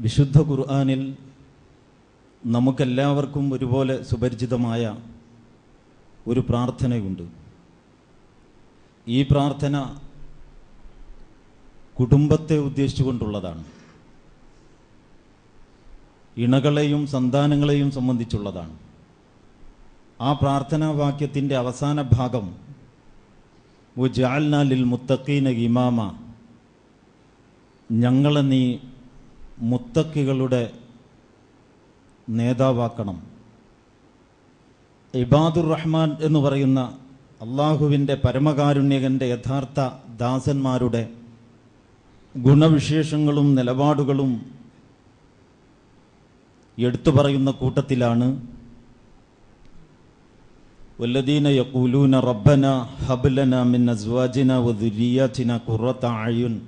വിശുദ്ധ ഖുർആാനിൽ നമുക്കെല്ലാവർക്കും ഒരുപോലെ സുപരിചിതമായ ഒരു പ്രാർത്ഥനയുണ്ട്. ഈ പ്രാർത്ഥന കുടുംബത്തെ ഉദ്ദേശിച്ചുകൊണ്ടുള്ളതാണ്. ഇണകളെയും സന്താനങ്ങളെയും സംബന്ധിച്ചുള്ളതാണ്. ആ പ്രാർത്ഥനാ വാക്യത്തിന്റെ അവസാന ഭാഗം ഉജാൽന ജാൽനാലിൽ മുത്തക്കീന ഇമാമ ഞങ്ങളെ നീ മുത്തക്കികളുടെ നേതാവാക്കണം. ഇബാദുർ റഹ്മാൻ എന്ന് പറയുന്ന അള്ളാഹുവിന്റെ പരമകാരുണ്യകന്റെ യഥാർത്ഥ ദാസന്മാരുടെ ഗുണവിശേഷങ്ങളും നിലപാടുകളും എടുത്തു പറയുന്ന കൂട്ടത്തിലാണ്. വല്ലദീന യക്കൂലൂന റബ്ബന ഹബ്ലന മിൻ അസ്വാജിന വദുരിയാറ്റിന കുറത്ത ആയുൻ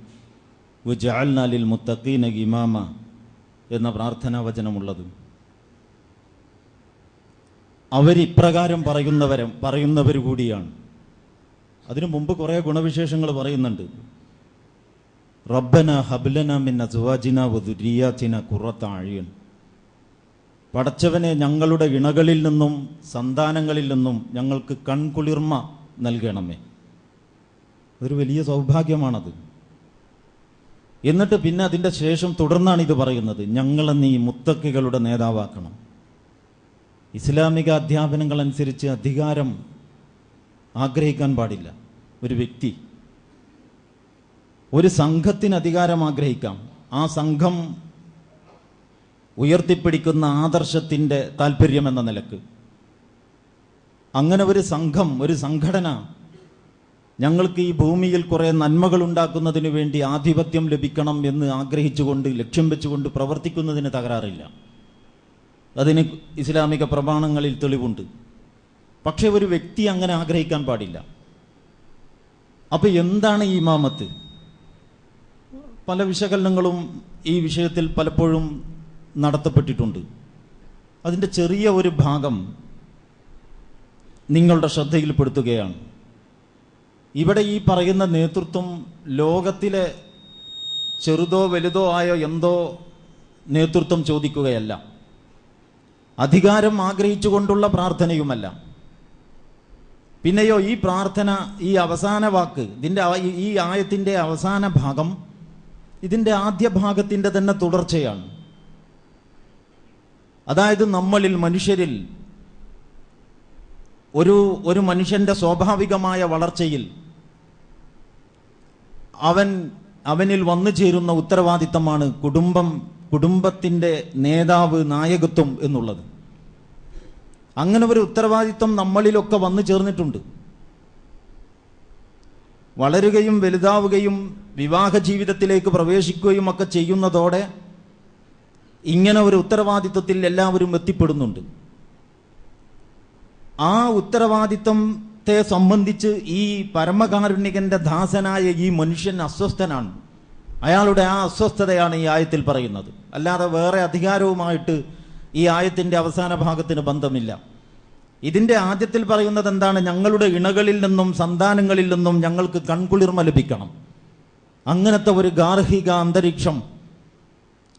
വുജാൽനാലിൽ മുത്തഖീന ഇമാമ എന്ന പ്രാർത്ഥനാ വചനമുള്ളത് അവരിപ്രകാരം പറയുന്നവരും പറയുന്നവർ കൂടിയാണ്. അതിനു മുമ്പ് കുറേ ഗുണവിശേഷങ്ങൾ പറയുന്നുണ്ട്. റബ്ബന ഹബ്ലന മിൻ അസുവാജിന വധുരിയാചിന കുറത്ത ആഴിയൻ പടച്ചവനെ ഞങ്ങളുടെ ഇണകളിൽ നിന്നും സന്താനങ്ങളിൽ നിന്നും ഞങ്ങൾക്ക് കൺകുളിർമ നൽകണമേ. ഒരു വലിയ സൗഭാഗ്യമാണത്. എന്നിട്ട് പിന്നെ അതിന്റെ ശേഷം തുടർന്നാണ് ഇത് പറയുന്നത്. ഞങ്ങളെ നീ മുത്തക്കികളുടെ നേതാവാക്കണം. ഇസ്ലാമിക അധ്യാപനങ്ങൾ അനുസരിച്ച് അധികാരം ആഗ്രഹിക്കാൻ പാടില്ല. ഒരു വ്യക്തി ഒരു സംഘത്തിന് അധികാരം ആഗ്രഹിക്കാം. ആ സംഘം ഉയർത്തിപ്പിടിക്കുന്ന ആദർശത്തിന്റെ താല്പര്യം എന്ന നിലയ്ക്ക്. അങ്ങനെ ഒരു സംഘം ഒരു സംഘടന ഞങ്ങൾക്ക് ഈ ഭൂമിയിൽ കുറേ നന്മകൾ ഉണ്ടാക്കുന്നതിന് വേണ്ടി ആധിപത്യം ലഭിക്കണം എന്ന് ആഗ്രഹിച്ചുകൊണ്ട് ലക്ഷ്യം വെച്ചുകൊണ്ട് പ്രവർത്തിക്കുന്നതിന് തകരാറില്ല. അതിന് ഇസ്ലാമിക പ്രമാണങ്ങളിൽ തെളിവുണ്ട്. പക്ഷെ ഒരു വ്യക്തി അങ്ങനെ ആഗ്രഹിക്കാൻ പാടില്ല. അപ്പൊ എന്താണ് ഈ ഇമാമത്ത്? പല വിശകലനങ്ങളും ഈ വിഷയത്തിൽ പലപ്പോഴും നടത്തപ്പെട്ടിട്ടുണ്ട്. അതിന്റെ ചെറിയ ഒരു ഭാഗം നിങ്ങളുടെ ശ്രദ്ധയിൽപ്പെടുത്തുകയാണ്. ഇവിടെ ഈ പറയുന്ന നേതൃത്വം ലോകത്തിലെ ചെറുതോ വലുതോ ആയ എന്തോ നേതൃത്വം ചോദിക്കുകയല്ല. അധികാരം ആഗ്രഹിച്ചുകൊണ്ടുള്ള പ്രാർത്ഥനയുമല്ല. പിന്നെയോ ഈ പ്രാർത്ഥന ഈ അവസാന വാക്ക് ഇതിന്റെ ഈ- ആയത്തിന്റെ അവസാന ഭാഗം ഇതിന്റെ ആദ്യ ഭാഗത്തിന്റെ തന്നെ തുടർച്ചയാണ്. അതായത് നമ്മളിൽ മനുഷ്യരിൽ ഒരു ഒരു മനുഷ്യന്റെ സ്വാഭാവികമായ വളർച്ചയിൽ അവൻ അവനിൽ വന്നു ചേരുന്ന ഉത്തരവാദിത്തമാണ് കുടുംബം കുടുംബത്തിന്റെ നേതാവ് നായകത്വം എന്നുള്ളത്. അങ്ങനെ ഒരു ഉത്തരവാദിത്തം നമ്മളിലൊക്കെ വന്നു ചേർന്നിട്ടുണ്ട്. വളരുകയും വലുതാവുകയും വിവാഹ ജീവിതത്തിലേക്ക് പ്രവേശിക്കുകയും ഒക്കെ ചെയ്യുന്നതോടെ ഇങ്ങനെ ഒരു ഉത്തരവാദിത്വത്തിൽ എല്ലാവരും എത്തിപ്പെടുന്നുണ്ട്. ആ ഉത്തരവാദിത്വത്തെ സംബന്ധിച്ച് ഈ പരമകാരുണ്യകന്റെ ദാസനായ ഈ മനുഷ്യൻ അസ്വസ്ഥനാണ്. അയാളുടെ ആ അസ്വസ്ഥതയാണ് ഈ ആയത്തിൽ പറയുന്നത്. അല്ലാതെ വേറെ അധികാരവുമായിട്ട് ഈ ആയത്തിന്റെ അവസാന ഭാഗത്തിന് ബന്ധമില്ല. ഇതിന്റെ ആദ്യത്തിൽ പറയുന്നത് എന്താണ്? ഞങ്ങളുടെ ഇണകളിൽ നിന്നും സന്താനങ്ങളിൽ നിന്നും ഞങ്ങൾക്ക് കൺകുളിർമ ലഭിക്കണം. അങ്ങനത്തെ ഒരു ഗാർഹിക അന്തരീക്ഷം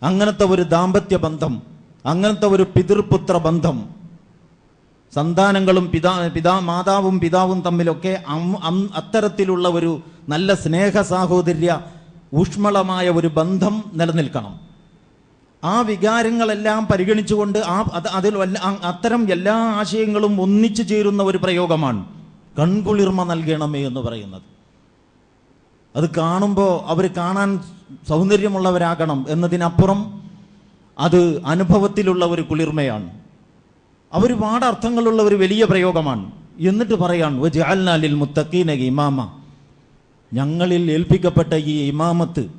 അങ്ങനത്തെ ഒരു ദാമ്പത്യ ബന്ധം അങ്ങനത്തെ ഒരു പിതൃപുത്ര ബന്ധം സന്താനങ്ങളും പിതാ പിതാ മാതാവും പിതാവും തമ്മിലൊക്കെ അത്തരത്തിലുള്ള ഒരു നല്ല സ്നേഹ സാഹോദര്യ ഊഷ്മളമായ ഒരു ബന്ധം നിലനിൽക്കണം. ആ വികാരങ്ങളെല്ലാം പരിഗണിച്ചുകൊണ്ട് ആ അത് അതിൽ അത്തരം എല്ലാ ആശയങ്ങളും ഒന്നിച്ചു ചേരുന്ന ഒരു പ്രയോഗമാണ് കൺകുളിർമ നൽകണമേ എന്ന് പറയുന്നത്. അത് കാണുമ്പോൾ അവർ കാണാൻ സൗന്ദര്യമുള്ളവരാകണം എന്നതിനപ്പുറം അത് അനുഭവത്തിലുള്ള ഒരു കുളിർമയാണ്. ഒരുപാട് അർത്ഥങ്ങളുള്ള ഒരു വലിയ പ്രയോഗമാണ്. എന്നിട്ട് പറയാൻ ജാൽനാലിൽ മുത്തക്കീന ഇമാമ. ഞങ്ങളിൽ ഏൽപ്പിക്കപ്പെട്ട ഈ ഇമാമത്ത്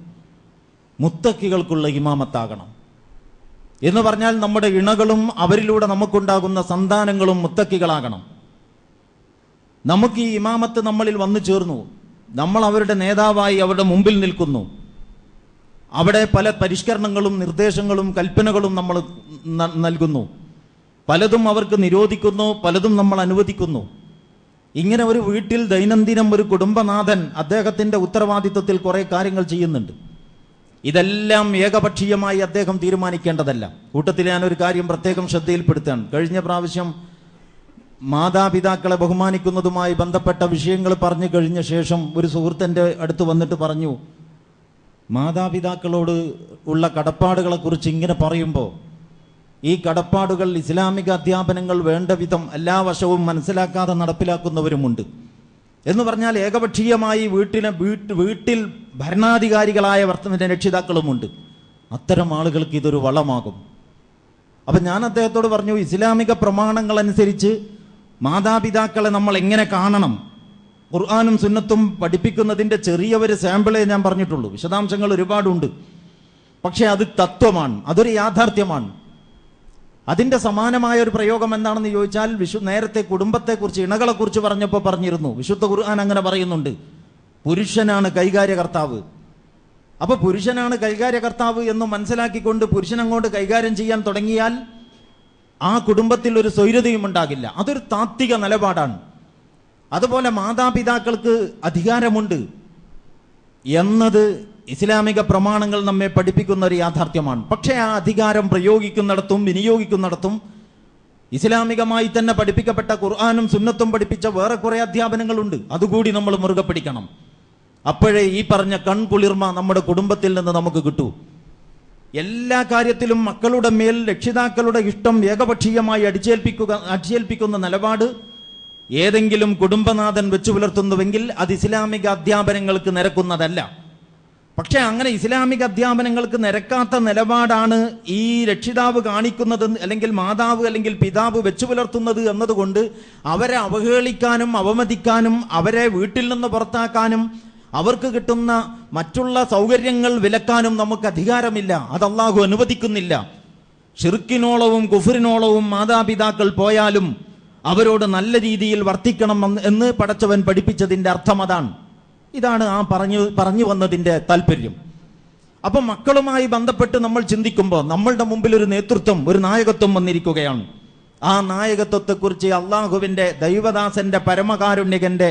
മുത്തക്കികൾക്കുള്ള ഇമാമത്താകണം. എന്ന് പറഞ്ഞാൽ നമ്മുടെ ഇണകളും അവരിലൂടെ നമുക്കുണ്ടാകുന്ന സന്താനങ്ങളും മുത്തക്കികളാകണം നമുക്ക് ഈ ഇമാമത്ത് നമ്മളിൽ വന്നു ചേർന്നു. നമ്മൾ അവരുടെ നേതാവായി അവരുടെ മുമ്പിൽ നിൽക്കുന്നു. അവിടെ പല പരിഷ്കരണങ്ങളും നിർദ്ദേശങ്ങളും കൽപ്പനകളും നമ്മൾ നൽകുന്നു. പലതും അവർക്ക് നിരോധിക്കുന്നു പലതും നമ്മൾ അനുവദിക്കുന്നു. ഇങ്ങനെ ഒരു വീട്ടിൽ ദൈനംദിനം ഒരു കുടുംബനാഥൻ അദ്ദേഹത്തിന്റെ ഉത്തരവാദിത്വത്തിൽ കുറെ കാര്യങ്ങൾ ചെയ്യുന്നുണ്ട്. ഇതെല്ലാം ഏകപക്ഷീയമായി അദ്ദേഹം തീരുമാനിക്കേണ്ടതല്ല. കൂട്ടത്തിൽ ഞാനൊരു കാര്യം പ്രത്യേകം ശ്രദ്ധയിൽപ്പെടുത്തുകയാണ്. കഴിഞ്ഞ പ്രാവശ്യം മാതാപിതാക്കളെ ബഹുമാനിക്കുന്നതുമായി ബന്ധപ്പെട്ട വിഷയങ്ങൾ പറഞ്ഞു കഴിഞ്ഞ ശേഷം ഒരു സുഹൃത്തിന്റെ അടുത്ത് വന്നിട്ട് പറഞ്ഞു മാതാപിതാക്കളോട് ഉള്ള കടപ്പാടുകളെ കുറിച്ച് ഇങ്ങനെ പറയുമ്പോൾ ഈ കടപ്പാടുകൾ ഇസ്ലാമിക അധ്യാപനങ്ങൾ വേണ്ട വിധം എല്ലാ വശവും മനസ്സിലാക്കാതെ നടപ്പിലാക്കുന്നവരുമുണ്ട്. എന്ന് പറഞ്ഞാൽ ഏകപക്ഷീയമായി വീട്ടിലെ വീട്ട് വീട്ടിൽ ഭരണാധികാരികളായ വർത്തമാന രക്ഷിതാക്കളുമുണ്ട്. അത്തരം ആളുകൾക്ക് ഇതൊരു വളമാകും. അപ്പം ഞാൻ അദ്ദേഹത്തോട് പറഞ്ഞു ഇസ്ലാമിക പ്രമാണങ്ങൾ അനുസരിച്ച് മാതാപിതാക്കളെ നമ്മൾ എങ്ങനെ കാണണം? ഖുർആാനും സുന്നത്തും പഠിപ്പിക്കുന്നതിന്റെ ചെറിയ ഒരു സാമ്പിളേ ഞാൻ പറഞ്ഞിട്ടുള്ളൂ. വിശദാംശങ്ങൾ ഒരുപാടുണ്ട്. പക്ഷേ അത് തത്വമാണ്. അതൊരു യാഥാർത്ഥ്യമാണ്. അതിന്റെ സമാനമായ ഒരു പ്രയോഗം എന്താണെന്ന് ചോദിച്ചാൽ വിശു നേരത്തെ കുടുംബത്തെക്കുറിച്ച് ഇണകളെക്കുറിച്ച് പറഞ്ഞപ്പോൾ പറഞ്ഞിരുന്നു. വിശുദ്ധ ഖുർആൻ അങ്ങനെ പറയുന്നുണ്ട്. പുരുഷനാണ് കൈകാര്യകർത്താവ്. അപ്പൊ പുരുഷനാണ് കൈകാര്യകർത്താവ് എന്ന് മനസ്സിലാക്കിക്കൊണ്ട് പുരുഷൻ അങ്ങോട്ട് കൈകാര്യം ചെയ്യാൻ തുടങ്ങിയാൽ ആ കുടുംബത്തിൽ ഒരു സ്വൈര്യതയും ഉണ്ടാകില്ല. അതൊരു താത്വിക നിലപാടാണ്. അതുപോലെ മാതാപിതാക്കൾക്ക് അധികാരമുണ്ട്. എന്നത് ഇസ്ലാമിക പ്രമാണങ്ങൾ നമ്മെ പഠിപ്പിക്കുന്ന ഒരു യാഥാർത്ഥ്യമാണ്. പക്ഷേ ആ അധികാരം പ്രയോഗിക്കുന്നിടത്തും വിനിയോഗിക്കുന്നിടത്തും ഇസ്ലാമികമായി തന്നെ പഠിപ്പിക്കപ്പെട്ട ഖുർആാനും സുന്നത്തും പഠിപ്പിച്ച വേറെ കുറെ അധ്യാപനങ്ങളുണ്ട്. അതുകൂടി നമ്മൾ മുറുകെ പിടിക്കണം. അപ്പോഴേ ഈ പറഞ്ഞ കൺകുളിർമ നമ്മുടെ കുടുംബത്തിൽ നിന്ന് നമുക്ക് കിട്ടൂ. എല്ലാ കാര്യത്തിലും മക്കളുടെ മേൽ രക്ഷിതാക്കളുടെ ഇഷ്ടം ഏകപക്ഷീയമായി അടിച്ചേൽപ്പിക്കുക അടിച്ചേൽപ്പിക്കുന്ന നിലപാട് ഏതെങ്കിലും കുടുംബനാഥൻ വെച്ചു പുലർത്തുന്നുവെങ്കിൽ അത് ഇസ്ലാമിക അധ്യാപനങ്ങൾക്ക് നിരക്കുന്നതല്ല. പക്ഷെ അങ്ങനെ ഇസ്ലാമിക അധ്യാപനങ്ങൾക്ക് നിരക്കാത്ത നിലപാടാണ് ഈ രക്ഷിതാവ് കാണിക്കുന്നത് അല്ലെങ്കിൽ മാതാവ് അല്ലെങ്കിൽ പിതാവ് വെച്ചു പുലർത്തുന്നത് എന്നതുകൊണ്ട് അവരെ അവഹേളിക്കാനും അവമതിക്കാനും അവരെ വീട്ടിൽ നിന്ന് പുറത്താക്കാനും അവർക്ക് കിട്ടുന്ന മറ്റുള്ള സൗകര്യങ്ങൾ വിലക്കാനും നമുക്ക് അധികാരമില്ല. അത് അള്ളാഹു അനുവദിക്കുന്നില്ല. ഷിർക്കിനോളവും കുഫുറിനോളവും മാതാപിതാക്കൾ പോയാലും അവരോട് നല്ല രീതിയിൽ വർത്തിക്കണം എന്ന് പടച്ചവൻ പഠിപ്പിച്ചതിന്റെ അർത്ഥം അതാണ്. ഇതാണ് ആ പറഞ്ഞു പറഞ്ഞു വന്നതിന്റെ താല്പര്യം. അപ്പൊ മക്കളുമായി ബന്ധപ്പെട്ട് നമ്മൾ ചിന്തിക്കുമ്പോൾ നമ്മളുടെ മുമ്പിൽ ഒരു നേതൃത്വം ഒരു നായകത്വം വന്നിരിക്കുകയാണ്. ആ നായകത്വത്തെക്കുറിച്ച് അള്ളാഹുവിന്റെ ദൈവദാസന്റെ പരമകാരുണ്യകന്റെ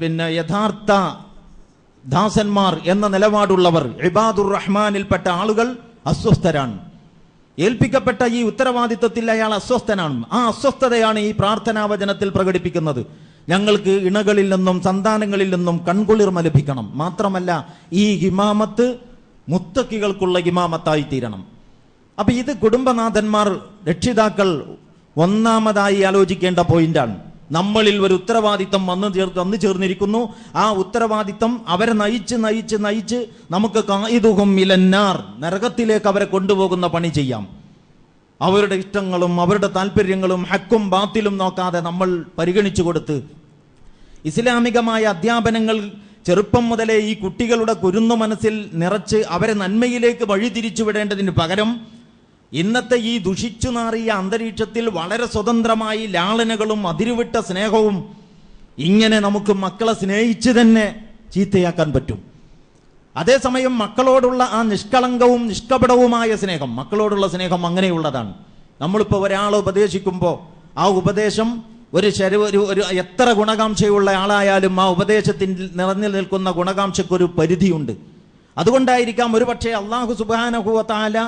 പിന്നെ യഥാർത്ഥ ദാസന്മാർ എന്ന നിലപാടുള്ളവർ ഇബാദുർ റഹ്മാനിൽപ്പെട്ട ആളുകൾ അസ്വസ്ഥരാണ്. ഏൽപ്പിക്കപ്പെട്ട ഈ ഉത്തരവാദിത്വത്തിൽ അയാൾ അസ്വസ്ഥനാണ്. ആ അസ്വസ്ഥതയാണ് ഈ പ്രാർത്ഥനാവചനത്തിൽ പ്രകടിപ്പിക്കുന്നത്. ഞങ്ങൾക്ക് ഇണകളിൽ നിന്നും സന്താനങ്ങളിൽ നിന്നും കൺകുളിർമ ലഭിക്കണം. മാത്രമല്ല ഈ ഹിമാമത്ത് മുത്തക്കികൾക്കുള്ള ഹിമാമത്തായി തീരണം. അപ്പൊ ഇത് കുടുംബനാഥന്മാർ രക്ഷിതാക്കൾ ഒന്നാമതായി ആലോചിക്കേണ്ട പോയിന്റാണ്. നമ്മളിൽ ഒരു ഉത്തരവാദിത്തം വന്നു ചേർ വന്നു ചേർന്നിരിക്കുന്നു. ആ ഉത്തരവാദിത്തം അവരെ നയിച്ച് നയിച്ച് നയിച്ച് നമുക്ക് കായിതുകും ഇലന്നാർ നരകത്തിലേക്ക് അവരെ കൊണ്ടുപോകുന്ന പണി ചെയ്യാം. അവരുടെ ഇഷ്ടങ്ങളും അവരുടെ താല്പര്യങ്ങളും ഹക്കും ബാത്തിലും നോക്കാതെ നമ്മൾ പരിഗണിച്ചു കൊടുത്ത് ഇസ്ലാമികമായ അധ്യാപനങ്ങൾ ചെറുപ്പം മുതലേ ഈ കുട്ടികളുടെ കുരുന്നു മനസ്സിൽ നിറച്ച് അവരെ നന്മയിലേക്ക് വഴിതിരിച്ചു വിടേണ്ടതിന് പകരം ഇന്നത്തെ ഈ ദുഷിച്ചു നാറിയ അന്തരീക്ഷത്തിൽ വളരെ സ്വതന്ത്രമായി ലാളനകളും അതിരുവിട്ട സ്നേഹവും ഇങ്ങനെ നമുക്ക് മക്കളെ സ്നേഹിച്ച് തന്നെ ചീത്തയാക്കാൻ പറ്റും. അതേസമയം മക്കളോടുള്ള ആ നിഷ്കളങ്കവും നിഷ്കപടവുമായ സ്നേഹം മക്കളോടുള്ള സ്നേഹം അങ്ങനെയുള്ളതാണ്. നമ്മളിപ്പോൾ ഒരാളെ ഉപദേശിക്കുമ്പോൾ ആ ഉപദേശം ഒരു ശരി ഒരു ഒരു എത്ര ഗുണകാംക്ഷയുള്ള ആളായാലും ആ ഉപദേശത്തിൽ നിറഞ്ഞു നിൽക്കുന്ന ഗുണകാംക്ഷയ്ക്കൊരു പരിധിയുണ്ട്. അതുകൊണ്ടായിരിക്കാം ഒരു പക്ഷേ അള്ളാഹു സുബാനഹുവത്താല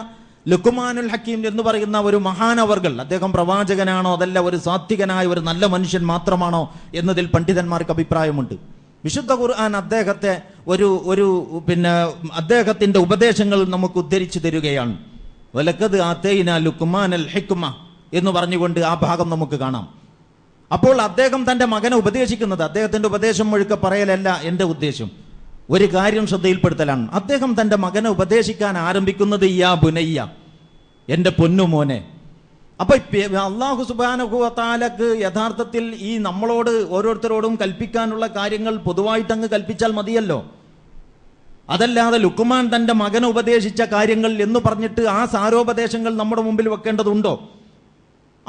ലുക്കുമാനുൽ ഹക്കീം എന്ന് പറയുന്ന ഒരു മഹാനവർകൾ അദ്ദേഹം പ്രവാചകനാണോ അതല്ല ഒരു സാത്വികനായ ഒരു നല്ല മനുഷ്യൻ മാത്രമാണോ എന്നതിൽ പണ്ഡിതന്മാർക്ക് അഭിപ്രായമുണ്ട്. വിശുദ്ധ ഖുർആൻ അദ്ദേഹത്തെ ഒരു ഒരു പിന്നെ അദ്ദേഹത്തിന്റെ ഉപദേശങ്ങൾ നമുക്ക് ഉദ്ധരിച്ചു തരികയാണ്. വലക്കത് ലുക്കുമാൻ അൽ ഹിക്കുമ എന്ന് പറഞ്ഞുകൊണ്ട് ആ ഭാഗം നമുക്ക് കാണാം. അപ്പോൾ അദ്ദേഹം തന്റെ മകനെ ഉപദേശിക്കുന്നത് അദ്ദേഹത്തിന്റെ ഉപദേശം മുഴുക്ക പറയലല്ല എന്റെ ഉദ്ദേശം. ഒരു കാര്യം ശ്രദ്ധയിൽപ്പെടുത്തലാണ്. അദ്ദേഹം തന്റെ മകനെ ഉപദേശിക്കാൻ ആരംഭിക്കുന്നത് യാ ബുനയ്യ എന്റെ പൊന്നുമോനെ അപ്പൊ അള്ളാഹു സുബാനുഭവത്താലക്ക് യഥാർത്ഥത്തിൽ ഈ നമ്മളോട് ഓരോരുത്തരോടും കൽപ്പിക്കാനുള്ള കാര്യങ്ങൾ പൊതുവായിട്ട് അങ്ങ് കൽപ്പിച്ചാൽ മതിയല്ലോ. അതല്ലാതെ ലുക്കുമാൻ തന്റെ മകനെ ഉപദേശിച്ച കാര്യങ്ങൾ എന്ന് പറഞ്ഞിട്ട് ആ സാരോപദേശങ്ങൾ നമ്മുടെ മുമ്പിൽ വെക്കേണ്ടതുണ്ടോ?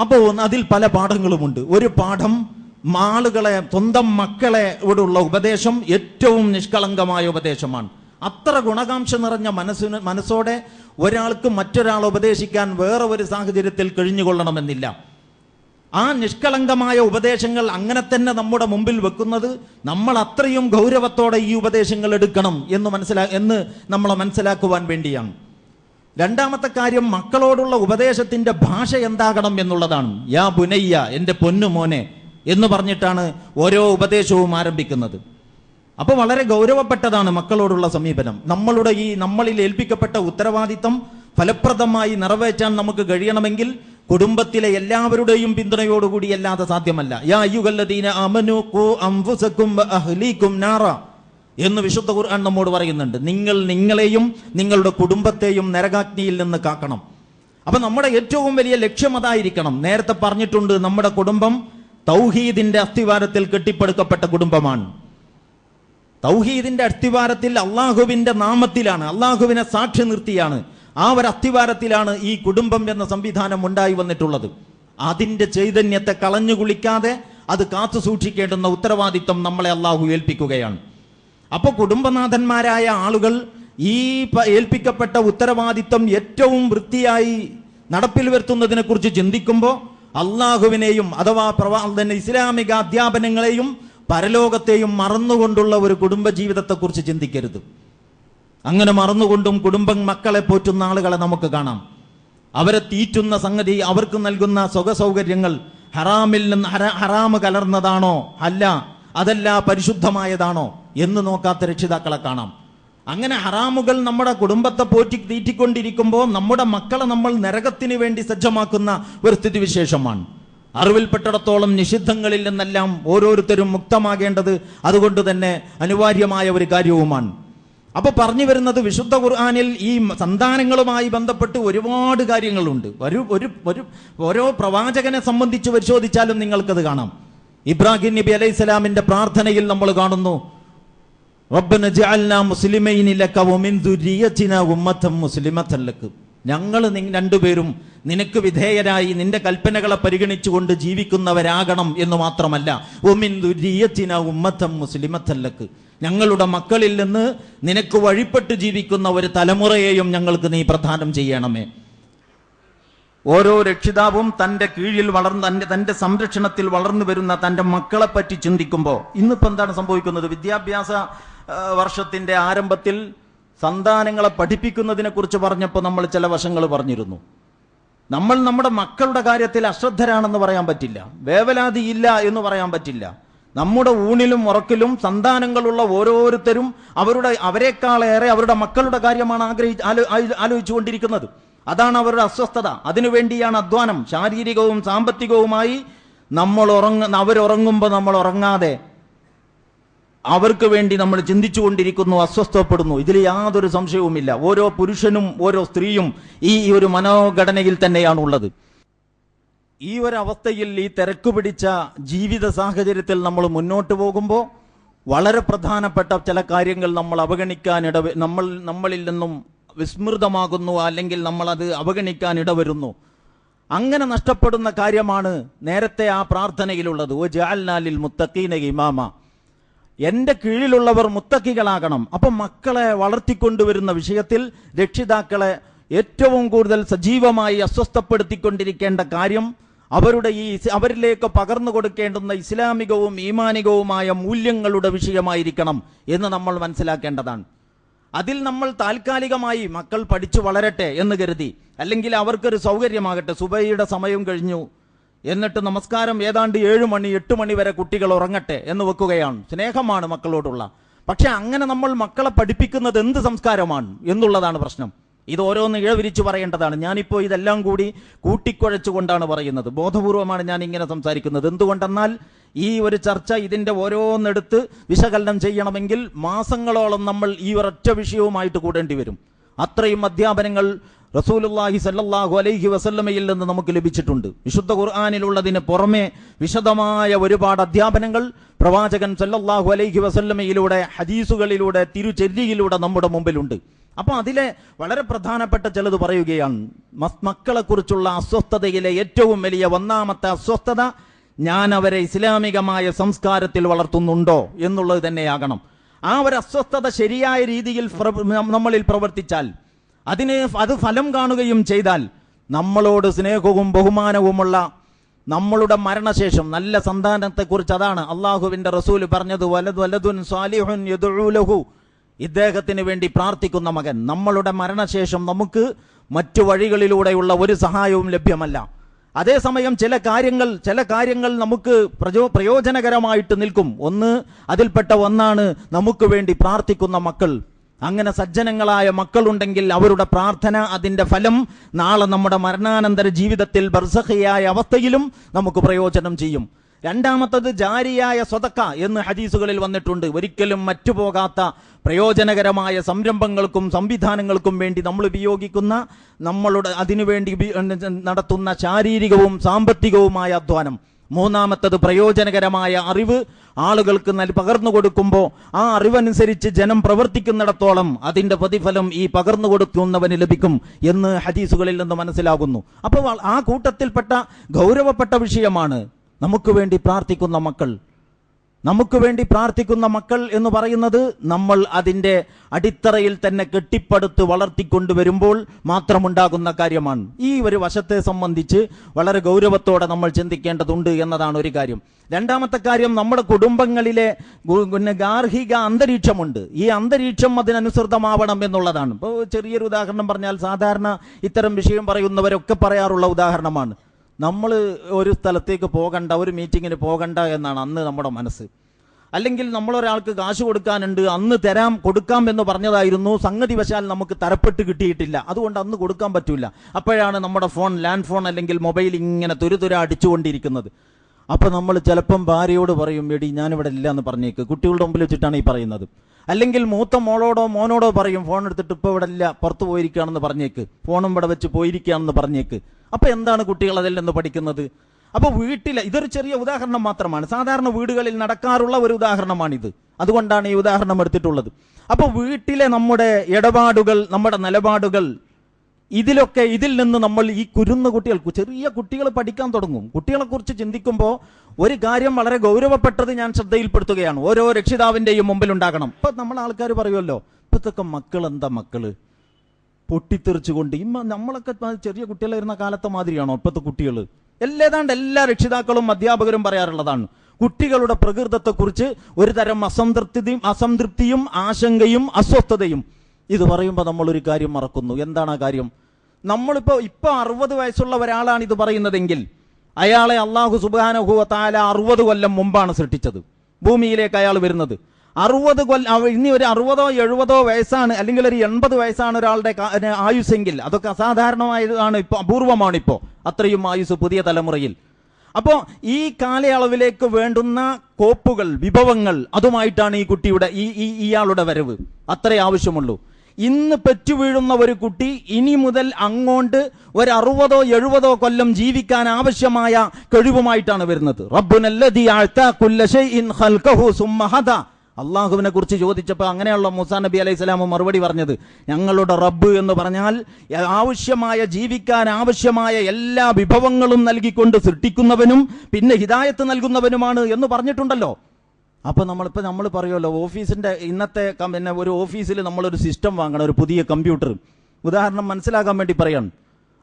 അപ്പോൾ അതിൽ പല പാഠങ്ങളുമുണ്ട്. ഒരു പാഠം മാളുകളെ സ്വന്തം മക്കളെ ഇവിടെയുള്ള ഉപദേശം ഏറ്റവും നിഷ്കളങ്കമായ ഉപദേശമാണ്. അത്ര ഗുണകാംക്ഷ നിറഞ്ഞ മനസ്സിന് മനസ്സോടെ ഒരാൾക്ക് മറ്റൊരാൾ ഉപദേശിക്കാൻ വേറെ ഒരു സാഹചര്യത്തിൽ കഴിഞ്ഞുകൊള്ളണമെന്നില്ല. ആ നിഷ്കളങ്കമായ ഉപദേശങ്ങൾ അങ്ങനെ തന്നെ നമ്മുടെ മുമ്പിൽ വെക്കുന്നത് നമ്മൾ അത്രയും ഗൗരവത്തോടെ ഈ ഉപദേശങ്ങൾ എടുക്കണം എന്ന് മനസ്സിലാ എന്ന് നമ്മളെ മനസ്സിലാക്കുവാൻ വേണ്ടിയാണ്. രണ്ടാമത്തെ കാര്യം മക്കളോടുള്ള ഉപദേശത്തിന്റെ ഭാഷ എന്താകണം എന്നുള്ളതാണ്. യാ ബുനയ്യ എന്റെ പൊന്നു മോനെ എന്ന് പറഞ്ഞിട്ടാണ് ഓരോ ഉപദേശവും ആരംഭിക്കുന്നത്. അപ്പോൾ വളരെ ഗൗരവപ്പെട്ടതാണ് മക്കളോടുള്ള സമീപനം. നമ്മളുടെ ഈ നമ്മളിൽ ഏൽപ്പിക്കപ്പെട്ട ഉത്തരവാദിത്തം ഫലപ്രദമായി നിറവേറ്റാൻ നമുക്ക് കഴിയണമെങ്കിൽ കുടുംബത്തിലെ എല്ലാവരുടെയും പിന്തുണയോടുകൂടി അല്ലാതെ സാധ്യമല്ല. യാ എന്ന് വിശുദ്ധ ഖുർആൻ നമ്മോട് പറയുന്നുണ്ട്. നിങ്ങൾ നിങ്ങളെയും നിങ്ങളുടെ കുടുംബത്തെയും നരകാഗ്നിയിൽ നിന്ന് കാക്കണം. അപ്പൊ നമ്മുടെ ഏറ്റവും വലിയ ലക്ഷ്യം അതായിരിക്കണം. നേരത്തെ പറഞ്ഞിട്ടുണ്ട് നമ്മുടെ കുടുംബം തൗഹീദിന്റെ അസ്ഥിവാരത്തിൽ കെട്ടിപ്പടുക്കപ്പെട്ട കുടുംബമാണ്. തൗഹീദിന്റെ അസ്ഥിവാരത്തിൽ അള്ളാഹുവിന്റെ നാമത്തിലാണ് അള്ളാഹുവിനെ സാക്ഷി നിർത്തിയാണ് ആ ഒരു അസ്ഥിവാരത്തിലാണ് ഈ കുടുംബം എന്ന സംവിധാനം ഉണ്ടായി വന്നിട്ടുള്ളത്. അതിന്റെ ചൈതന്യത്തെ കളഞ്ഞു കുളിക്കാതെ അത് കാത്തു സൂക്ഷിക്കേണ്ടുന്ന ഉത്തരവാദിത്വം നമ്മളെ അള്ളാഹു ഏൽപ്പിക്കുകയാണ്. അപ്പോൾ കുടുംബനാഥന്മാരായ ആളുകൾ ഈ ഏൽപ്പിക്കപ്പെട്ട ഉത്തരവാദിത്വം ഏറ്റവും വൃത്തിയായി നടപ്പിൽ വരുത്തുന്നതിനെ കുറിച്ച് ചിന്തിക്കുമ്പോൾ അള്ളാഹുവിനെയും അഥവാ പ്രവാ ഇസ്ലാമിക അധ്യാപനങ്ങളെയും പരലോകത്തെയും മറന്നുകൊണ്ടുള്ള ഒരു കുടുംബ ജീവിതത്തെക്കുറിച്ച് ചിന്തിക്കരുത്. അങ്ങനെ മറന്നുകൊണ്ടും കുടുംബം മക്കളെ പോറ്റുന്ന ആളുകളെ നമുക്ക് കാണാം. അവരെ തീറ്റുന്ന സംഗതി അവർക്ക് നൽകുന്ന സുഖ സൗകര്യങ്ങൾ ഹറാമിൽ നിന്ന് ഹറാമ് കലർന്നതാണോ? അല്ല. അതല്ല പരിശുദ്ധമായതാണോ? എന്ന് നോക്കാത്ത രക്ഷിതാക്കളെ കാണാം. അങ്ങനെ ഹറാമുകൾ നമ്മുടെ കുടുംബത്തെ പോറ്റി തീറ്റിക്കൊണ്ടിരിക്കുമ്പോൾ നമ്മുടെ മക്കളെ നമ്മൾ നരകത്തിന് വേണ്ടി സജ്ജമാക്കുന്ന ഒരു സ്ഥിതിവിശേഷമാണ്. അറിവിൽപ്പെട്ടിടത്തോളം നിഷിദ്ധങ്ങളിൽ നിന്നെല്ലാം ഓരോരുത്തരും മുക്തമാകേണ്ടത് അതുകൊണ്ട് തന്നെ അനിവാര്യമായ ഒരു കാര്യവുമാണ്. അപ്പോൾ പറഞ്ഞു വരുന്നത് വിശുദ്ധ ഖുർആാനിൽ ഈ സന്താനങ്ങളുമായി ബന്ധപ്പെട്ട് ഒരുപാട് കാര്യങ്ങളുണ്ട്. ഒരു ഒരു ഒരു ഓരോ പ്രവാചകനെ സംബന്ധിച്ച് പരിശോധിച്ചാലും നിങ്ങൾക്കത് കാണാം. ഇബ്രാഹിം നബി അലൈഹി സ്വലാമിന്റെ പ്രാർത്ഥനയിൽ നമ്മൾ കാണുന്നു. റബ്ബന ജഅൽനാ മുസ്ലിമൈനി ലക വമിൻ ദുരിയതിന ഉമ്മത്തൻ മുസ്ലിമത്തൻ ലക ഞങ്ങൾ രണ്ടുപേരും നിനക്ക് വിധേയരായി നിന്റെ കൽപ്പനകളെ പരിഗണിച്ചുകൊണ്ട് ജീവിക്കുന്നവരാകണം എന്ന് മാത്രമല്ല. ഒമിൻ ദുരിയത്തിന ഉമ്മത്തം മുസ്ലിമത്തല്ലക്ക് ഞങ്ങളുടെ മക്കളിൽ നിന്ന് നിനക്ക് വഴിപ്പെട്ട് ജീവിക്കുന്ന ഒരു തലമുറയെയും ഞങ്ങൾക്ക് നീ പ്രധാനം ചെയ്യണമേ. ഓരോ രക്ഷിതാവും തന്റെ കീഴിൽ വളർന്ന് തന്റെ തന്റെ സംരക്ഷണത്തിൽ വളർന്നു വരുന്ന തന്റെ മക്കളെ പറ്റി ചിന്തിക്കുമ്പോൾ ഇന്നിപ്പോൾ എന്താണ് സംഭവിക്കുന്നത്? വിദ്യാഭ്യാസ വർഷത്തിന്റെ ആരംഭത്തിൽ സന്താനങ്ങളെ പഠിപ്പിക്കുന്നതിനെ കുറിച്ച് പറഞ്ഞപ്പോൾ നമ്മൾ ചില വശങ്ങൾ പറഞ്ഞിരുന്നു. നമ്മൾ നമ്മുടെ മക്കളുടെ കാര്യത്തിൽ അശ്രദ്ധരാണെന്ന് പറയാൻ പറ്റില്ല. വേവലാതിയില്ല എന്ന് പറയാൻ പറ്റില്ല. നമ്മുടെ ഊണിലും ഉറക്കിലും സന്താനങ്ങളുള്ള ഓരോരുത്തരും അവരുടെ അവരെക്കാളേറെ അവരുടെ മക്കളുടെ കാര്യമാണ് ആഗ്രഹി ആലോചിച്ചു കൊണ്ടിരിക്കുന്നത് ആലോചിച്ചുകൊണ്ടിരിക്കുന്നത്. അതാണ് അവരുടെ അസ്വസ്ഥത. അതിനുവേണ്ടിയാണ് അധ്വാനം. ശാരീരികവും സാമ്പത്തികവുമായി നമ്മൾ ഉറങ്ങ അവരുറങ്ങുമ്പോൾ നമ്മൾ ഉറങ്ങാതെ അവർക്ക് വേണ്ടി നമ്മൾ ചിന്തിച്ചുകൊണ്ടിരിക്കുന്നു അസ്വസ്ഥപ്പെടുന്നു. ഇതിൽ യാതൊരു സംശയവുമില്ല. ഓരോ പുരുഷനും ഓരോ സ്ത്രീയും ഈ ഒരു മനോഘടനയിൽ തന്നെയാണ് ഉള്ളത് ഈ ഒരു അവസ്ഥയിൽ ഈ തിരക്ക് പിടിച്ച ജീവിത സാഹചര്യത്തിൽ നമ്മൾ മുന്നോട്ട് പോകുമ്പോൾ വളരെ പ്രധാനപ്പെട്ട ചില കാര്യങ്ങൾ നമ്മൾ അവഗണിക്കാൻ ഇട നമ്മൾ നമ്മളിൽ നിന്നും വിസ്മൃതമാകുന്നു അല്ലെങ്കിൽ നമ്മളത് അവഗണിക്കാൻ ഇടവരുന്നു. അങ്ങനെ നഷ്ടപ്പെടുന്ന കാര്യമാണ് നേരത്തെ ആ പ്രാർത്ഥനയിലുള്ളത്. ഓ ജാൽനാലിൽ മുത്തക്കീന ഇമാമ. എന്റെ കീഴിലുള്ളവർ മുത്തക്കികളാകണം. അപ്പം മക്കളെ വളർത്തിക്കൊണ്ടുവരുന്ന വിഷയത്തിൽ രക്ഷിതാക്കളെ ഏറ്റവും കൂടുതൽ സജീവമായി അസ്വസ്ഥപ്പെടുത്തിക്കൊണ്ടിരിക്കേണ്ട കാര്യം അവരുടെ ഈ അവരിലേക്ക് പകർന്നു കൊടുക്കേണ്ടുന്ന ഇസ്ലാമികവും ഈമാനികവുമായ മൂല്യങ്ങളുടെ വിഷയമായിരിക്കണം എന്ന് നമ്മൾ മനസ്സിലാക്കേണ്ടതാണ്. അതിൽ നമ്മൾ താൽക്കാലികമായി മക്കൾ പഠിച്ചു വളരട്ടെ എന്ന് കരുതി അല്ലെങ്കിൽ അവർക്കൊരു സൗകര്യമാകട്ടെ. സുബൈയുടെ സമയം കഴിഞ്ഞു. എന്നിട്ട് നമസ്കാരം ഏതാണ്ട് ഏഴ് മണി എട്ട് മണി വരെ കുട്ടികൾ ഉറങ്ങട്ടെ എന്ന് വെക്കുകയാണ്. സ്നേഹമാണ് മക്കളോടുള്ള. പക്ഷെ അങ്ങനെ നമ്മൾ മക്കളെ പഠിപ്പിക്കുന്നത് എന്ത് സംസ്കാരമാണ് എന്നുള്ളതാണ് പ്രശ്നം. ഇത് ഓരോന്ന് ഇഴവിരിച്ച് പറയേണ്ടതാണ്. ഞാനിപ്പോൾ ഇതെല്ലാം കൂടി കൂട്ടിക്കുഴച്ചുകൊണ്ടാണ് പറയുന്നത്. ബോധപൂർവമാണ് ഞാൻ ഇങ്ങനെ സംസാരിക്കുന്നത്. എന്തുകൊണ്ടെന്നാൽ ഈ ഒരു ചർച്ച ഇതിന്റെ ഓരോന്നെടുത്ത് വിശകലനം ചെയ്യണമെങ്കിൽ മാസങ്ങളോളം നമ്മൾ ഈ ഒരൊറ്റ വിഷയവുമായിട്ട് കൂടേണ്ടി വരും. അത്രയും അധ്യാപനങ്ങൾ റസൂലുള്ളാഹി സല്ലാഹു അലൈഹി വസല്ലമയിൽ നിന്ന് നമുക്ക് ലഭിച്ചിട്ടുണ്ട്. വിശുദ്ധ ഖുർആാനിലുള്ളതിന് പുറമെ വിശദമായ ഒരുപാട് അധ്യാപനങ്ങൾ പ്രവാചകൻ സല്ലല്ലാഹു അലൈഹി വസല്ലമയിലൂടെ ഹദീസുകളിലൂടെ തിരുചര്യയിലൂടെ നമ്മുടെ മുമ്പിലുണ്ട്. അപ്പൊ അതിലെ വളരെ പ്രധാനപ്പെട്ട ചിലത് പറയുകയാണ്. മക്കളെ മക്കളെക്കുറിച്ചുള്ള അസ്വസ്ഥതയിലെ ഏറ്റവും വലിയ ഒന്നാമത്തെ അസ്വസ്ഥത ഞാൻ അവരെ ഇസ്ലാമികമായ സംസ്കാരത്തിൽ വളർത്തുന്നുണ്ടോ എന്നുള്ളത് തന്നെയാകണം. ആ ഒരു അസ്വസ്ഥത ശരിയായ രീതിയിൽ നമ്മളിൽ പ്രവർത്തിച്ചാൽ അതിന് അത് ഫലം കാണുകയും ചെയ്താൽ നമ്മളോട് സ്നേഹവും ബഹുമാനവുമുള്ള നമ്മളുടെ മരണശേഷം നല്ല സന്താനത്തെക്കുറിച്ച് അതാണ് അള്ളാഹുവിന്റെ റസൂൽ പറഞ്ഞത് വലത് വലതുൻ സാലിഹുൻ യദുലഹു ഇദ്ദേഹത്തിന് വേണ്ടി പ്രാർത്ഥിക്കുന്ന മകൻ. നമ്മളുടെ മരണശേഷം നമുക്ക് മറ്റു വഴികളിലൂടെയുള്ള ഒരു സഹായവും ലഭ്യമല്ല. അതേസമയം ചില കാര്യങ്ങൾ ചില കാര്യങ്ങൾ നമുക്ക് പ്രചോ പ്രയോജനകരമായിട്ട് നിൽക്കും. ഒന്ന് അതിൽപ്പെട്ട ഒന്നാണ് നമുക്ക് വേണ്ടി പ്രാർത്ഥിക്കുന്ന മക്കൾ. അങ്ങനെ സജ്ജനങ്ങളായ മക്കളുണ്ടെങ്കിൽ അവരുടെ പ്രാർത്ഥന അതിന്റെ ഫലം നാളെ നമ്മുടെ മരണാനന്തര ജീവിതത്തിൽ ബർസഖിയായ അവസ്ഥയിലും നമുക്ക് പ്രയോജനം ചെയ്യും. രണ്ടാമത്തത് ജാരിയായ സ്വതക്ക എന്ന് ഹദീസുകളിൽ വന്നിട്ടുണ്ട്. ഒരിക്കലും മറ്റുപോകാത്ത പ്രയോജനകരമായ സംരംഭങ്ങൾക്കും സംവിധാനങ്ങൾക്കും വേണ്ടി നമ്മൾ ഉപയോഗിക്കുന്ന നമ്മളുടെ അതിനുവേണ്ടി നടത്തുന്ന ശാരീരികവും സാമ്പത്തികവുമായ അധ്വാനം. മൂന്നാമത്തത് പ്രയോജനകരമായ അറിവ് ആളുകൾക്ക് നൽ പകർന്നു കൊടുക്കുമ്പോൾ ആ അറിവനുസരിച്ച് ജനം പ്രവർത്തിക്കുന്നിടത്തോളം അതിന്റെ പ്രതിഫലം ഈ പകർന്നു കൊടുക്കുന്നവന് ലഭിക്കും എന്ന് ഹദീസുകളിൽ നിന്ന് മനസ്സിലാകുന്നു. അപ്പോൾ ആ കൂട്ടത്തിൽപ്പെട്ട ഗൗരവപ്പെട്ട വിഷയമാണ് നമുക്ക് വേണ്ടി പ്രാർത്ഥിക്കുന്ന മക്കൾ. നമുക്ക് വേണ്ടി പ്രാർത്ഥിക്കുന്ന മക്കൾ എന്ന് പറയുന്നത് നമ്മൾ അതിന്റെ അടിത്തറയിൽ തന്നെ കെട്ടിപ്പടുത്ത് വളർത്തിക്കൊണ്ടുവരുമ്പോൾ മാത്രമുണ്ടാകുന്ന കാര്യമാണ്. ഈ ഒരു വശത്തെ സംബന്ധിച്ച് വളരെ ഗൗരവത്തോടെ നമ്മൾ ചിന്തിക്കേണ്ടതുണ്ട് എന്നതാണ് ഒരു കാര്യം. രണ്ടാമത്തെ കാര്യം നമ്മുടെ കുടുംബങ്ങളിലെ പിന്നെ ഗാർഹിക അന്തരീക്ഷമുണ്ട്. ഈ അന്തരീക്ഷം അതിനനുസൃതമാവണം എന്നുള്ളതാണ്. ഇപ്പോൾ ചെറിയൊരു ഉദാഹരണം പറഞ്ഞാൽ സാധാരണ ഇത്തരം വിഷയം പറയുന്നവരൊക്കെ പറയാറുള്ള ഉദാഹരണമാണ്. നമ്മൾ ഒരു സ്ഥലത്തേക്ക് പോകണ്ട ഒരു മീറ്റിങ്ങിന് പോകണ്ട എന്നാണ് അന്ന് നമ്മുടെ മനസ്സ്. അല്ലെങ്കിൽ നമ്മളൊരാൾക്ക് കാശ് കൊടുക്കാനുണ്ട് അന്ന് തരാം കൊടുക്കാം എന്ന് പറഞ്ഞതായിരുന്നു സംഗതി വശാൽ നമുക്ക് തരപ്പെട്ട് കിട്ടിയിട്ടില്ല. അതുകൊണ്ട് അന്ന് കൊടുക്കാൻ പറ്റില്ല അപ്പോഴാണ് നമ്മുടെ ഫോൺ ലാൻഡ് ഫോൺ അല്ലെങ്കിൽ മൊബൈൽ ഇങ്ങനെ തുരുതുര അടിച്ചുകൊണ്ടിരിക്കുന്നത്. അപ്പൊ നമ്മൾ ചിലപ്പം ഭാര്യയോട് പറയും എടി ഞാനിവിടെ ഇല്ല എന്ന് പറഞ്ഞേക്ക്. കുട്ടികളുടെ മുമ്പിൽ വെച്ചിട്ടാണ് ഈ പറയുന്നത്. അല്ലെങ്കിൽ മൂത്ത മോളോടോ മോനോടോ പറയും ഫോൺ എടുത്തിട്ട് ഇപ്പൊ ഇവിടെ ഇല്ല പുറത്ത് പോയിരിക്കുകയാണെന്ന് പറഞ്ഞേക്ക്. ഫോണും ഇവിടെ വെച്ച് പോയിരിക്കുകയാണെന്ന് പറഞ്ഞേക്ക്. അപ്പൊ എന്താണ് കുട്ടികൾ അതിൽ നിന്ന് പഠിക്കുന്നത്? അപ്പൊ വീട്ടിൽ ഇതൊരു ചെറിയ ഉദാഹരണം മാത്രമാണ്. സാധാരണ വീടുകളിൽ നടക്കാറുള്ള ഒരു ഉദാഹരണമാണിത്. അതുകൊണ്ടാണ് ഈ ഉദാഹരണം എടുത്തിട്ടുള്ളത്. അപ്പൊ വീട്ടിലെ നമ്മുടെ ഇടപാടുകൾ നമ്മുടെ നിലപാടുകൾ ഇതിലൊക്കെ ഇതിൽ നിന്ന് നമ്മൾ ഈ കുരുന്ന കുട്ടികൾ ചെറിയ കുട്ടികൾ പഠിക്കാൻ തുടങ്ങും. കുട്ടികളെക്കുറിച്ച് ചിന്തിക്കുമ്പോൾ ഒരു കാര്യം വളരെ ഗൗരവപ്പെട്ടത് ഞാൻ ശ്രദ്ധയിൽപ്പെടുത്തുകയാണ്. ഓരോ രക്ഷിതാവിന്റെയും മുമ്പിൽ ഉണ്ടാകണം. ഇപ്പൊ നമ്മൾ ആൾക്കാർ പറയുമല്ലോ ഇപ്പത്തൊക്കെ മക്കൾ എന്താ മക്കൾ? പൊട്ടിത്തെറിച്ചുകൊണ്ട് ഇമ്മ നമ്മളൊക്കെ ചെറിയ കുട്ടികളായിരുന്ന കാലത്തെ മാതിരിയാണോ ഇപ്പോഴത്തെ കുട്ടികൾ എല്ലാതാണ്ട് എല്ലാ രക്ഷിതാക്കളും അധ്യാപകരും പറയാറുള്ളതാണ്. കുട്ടികളുടെ പ്രകൃതത്തെക്കുറിച്ച് ഒരു തരം അസംതൃപ്തിയും അസംതൃപ്തിയും ആശങ്കയും അസ്വസ്ഥതയും. ഇത് പറയുമ്പോൾ നമ്മളൊരു കാര്യം മറക്കുന്നു. എന്താണ് ആ കാര്യം? നമ്മളിപ്പോൾ ഇപ്പോൾ അറുപത് വയസ്സുള്ള ഒരാളാണ് ഇത് പറയുന്നതെങ്കിൽ അയാളെ അള്ളാഹു സുബാനഹുവ താല അറുപത് കൊല്ലം മുമ്പാണ് സൃഷ്ടിച്ചത്. ഭൂമിയിലേക്ക് അയാൾ വരുന്നത്. അറുപത് കൊല്ലം ഇനി ഒരു അറുപതോ എഴുപതോ വയസ്സാണ് അല്ലെങ്കിൽ ഒരു എൺപത് വയസ്സാണ് ഒരാളുടെ ആയുസ്സെങ്കിൽ അതൊക്കെ അസാധാരണമായതാണ് ഇപ്പൊ അപൂർവമാണ് ഇപ്പോ അത്രയും ആയുസ് പുതിയ തലമുറയിൽ. അപ്പോൾ ഈ കാലയളവിലേക്ക് വേണ്ടുന്ന കോപ്പുകൾ വിഭവങ്ങൾ അതുമായിട്ടാണ് ഈ കുട്ടിയുടെ ഈ ഇയാളുടെ വരവ്. അത്രേ ആവശ്യമുള്ളൂ. ഇന്ന് പെറ്റുവീഴുന്ന ഒരു കുട്ടി ഇനി മുതൽ അങ്ങോട്ട് ഒരു അറുപതോ എഴുപതോ കൊല്ലം ജീവിക്കാൻ ആവശ്യമായ കഴിവുമായിട്ടാണ് വരുന്നത്. റബ്ബുനല്ലതി ആഴ്ത്ത കുല്ലശൈ ഇൻ ഖൽഖഹു സുമ്മ ഹദാ. അള്ളാഹുവിനെ കുറിച്ച് ചോദിച്ചപ്പോൾ അങ്ങനെയുള്ള മുസാ നബി അലൈഹി സ്വലാമു മറുപടി പറഞ്ഞത് ഞങ്ങളുടെ റബ്ബ് എന്ന് പറഞ്ഞാൽ ആവശ്യമായ ജീവിക്കാൻ ആവശ്യമായ എല്ലാ വിഭവങ്ങളും നൽകിക്കൊണ്ട് സൃഷ്ടിക്കുന്നവനും പിന്നെ ഹിതായത്ത് നൽകുന്നവനുമാണ് എന്ന് പറഞ്ഞിട്ടുണ്ടല്ലോ. അപ്പൊ നമ്മളിപ്പോൾ നമ്മൾ പറയുമല്ലോ ഓഫീസിന്റെ ഇന്നത്തെ പിന്നെ ഒരു ഓഫീസിൽ നമ്മളൊരു സിസ്റ്റം വാങ്ങണം ഒരു പുതിയ കമ്പ്യൂട്ടർ. ഉദാഹരണം മനസ്സിലാക്കാൻ വേണ്ടി പറയാണ്.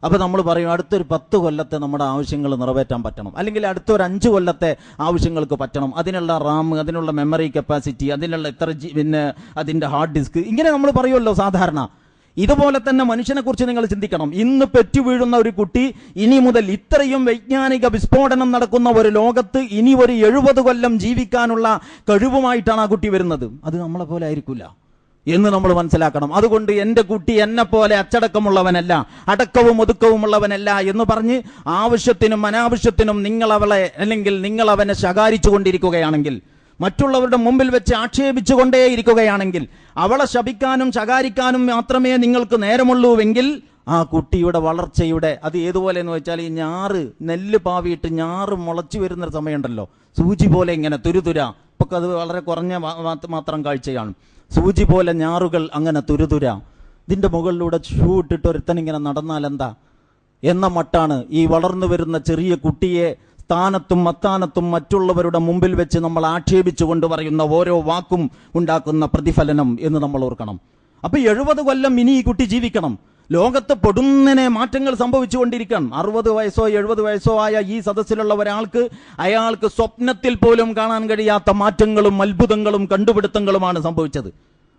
അപ്പൊ നമ്മൾ പറയും അടുത്തൊരു പത്ത് കൊല്ലത്തെ നമ്മുടെ ആവശ്യങ്ങൾ നിറവേറ്റാൻ പറ്റണം. അല്ലെങ്കിൽ അടുത്തൊരു അഞ്ച് കൊല്ലത്തെ ആവശ്യങ്ങൾക്ക് പറ്റണം. അതിനുള്ള റാം അതിനുള്ള മെമ്മറി കപ്പാസിറ്റി അതിനുള്ള ഇത്ര പിന്നെ അതിന്റെ ഹാർഡ് ഡിസ്ക് ഇങ്ങനെ നമ്മൾ പറയുമല്ലോ സാധാരണ. ഇതുപോലെ തന്നെ മനുഷ്യനെ കുറിച്ച് നിങ്ങൾ ചിന്തിക്കണം. ഇന്ന് പെറ്റു വീഴുന്ന ഒരു കുട്ടി ഇനി മുതൽ ഇത്രയും വൈജ്ഞാനിക വിസ്ഫോടനം നടക്കുന്ന ഒരു ലോകത്ത് ഇനി ഒരു എഴുപത് കൊല്ലം ജീവിക്കാനുള്ള കഴിവുമായിട്ടാണ് ആ കുട്ടി വരുന്നത്. അത് നമ്മളെ പോലെ ആയിരിക്കില്ല എന്ന് നമ്മൾ മനസ്സിലാക്കണം. അതുകൊണ്ട് എന്റെ കുട്ടി എന്നെ പോലെ അച്ചടക്കമുള്ളവനല്ല അടക്കവും ഒതുക്കവുമുള്ളവനല്ല എന്ന് പറഞ്ഞ് ആവശ്യത്തിനും അനാവശ്യത്തിനും നിങ്ങൾ അവളെ അല്ലെങ്കിൽ നിങ്ങൾ അവനെ ശകാരിച്ചു കൊണ്ടിരിക്കുകയാണെങ്കിൽ മറ്റുള്ളവരുടെ മുമ്പിൽ വെച്ച് ആക്ഷേപിച്ചു കൊണ്ടേയിരിക്കുകയാണെങ്കിൽ അവളെ ശപിക്കാനും ശകാരിക്കാനും മാത്രമേ നിങ്ങൾക്ക് നേരമുള്ളൂവെങ്കിൽ ആ കുട്ടിയുടെ വളർച്ചയുടെ അത് ഏതുപോലെ എന്ന് വെച്ചാൽ ഈ ഞാറ് നെല്ല് പാവിയിട്ട് ഞാറ് മുളച്ചു വരുന്ന സമയമുണ്ടല്ലോ. സൂചി പോലെ ഇങ്ങനെ തുരുതുര. അപ്പൊക്കത് അത് വളരെ കുറഞ്ഞ മാത്രം കാഴ്ചയാണ്. സൂചി പോലെ ഞാറുകൾ അങ്ങനെ തുരുതുര. ഇതിന്റെ മുകളിലൂടെ ഷൂ ഇട്ടിട്ട് ഒരുത്തനിങ്ങനെ നടന്നാൽ എന്താ? എന്ന മട്ടാണ് ഈ വളർന്നു വരുന്ന ചെറിയ കുട്ടിയെ സ്ഥാനത്തും അത്താനത്തും മറ്റുള്ളവരുടെ മുമ്പിൽ വെച്ച് നമ്മൾ ആക്ഷേപിച്ചുകൊണ്ട് പറയുന്ന ഓരോ വാക്കും ഉണ്ടാക്കുന്ന പ്രതിഫലനം എന്ന് നമ്മൾ ഓർക്കണം. അപ്പൊ എഴുപത് കൊല്ലം ഇനി ഈ കുട്ടി ജീവിക്കണം. ലോകത്ത് പൊടുന്നനെ മാറ്റങ്ങൾ സംഭവിച്ചുകൊണ്ടിരിക്കണം അറുപത് വയസ്സോ എഴുപത് വയസ്സോ ആയ ഈ സദസ്സിലുള്ള ഒരാൾക്ക് അയാൾക്ക് സ്വപ്നത്തിൽ പോലും കാണാൻ കഴിയാത്ത മാറ്റങ്ങളും അത്ഭുതങ്ങളും കണ്ടുപിടുത്തങ്ങളുമാണ് സംഭവിച്ചത്.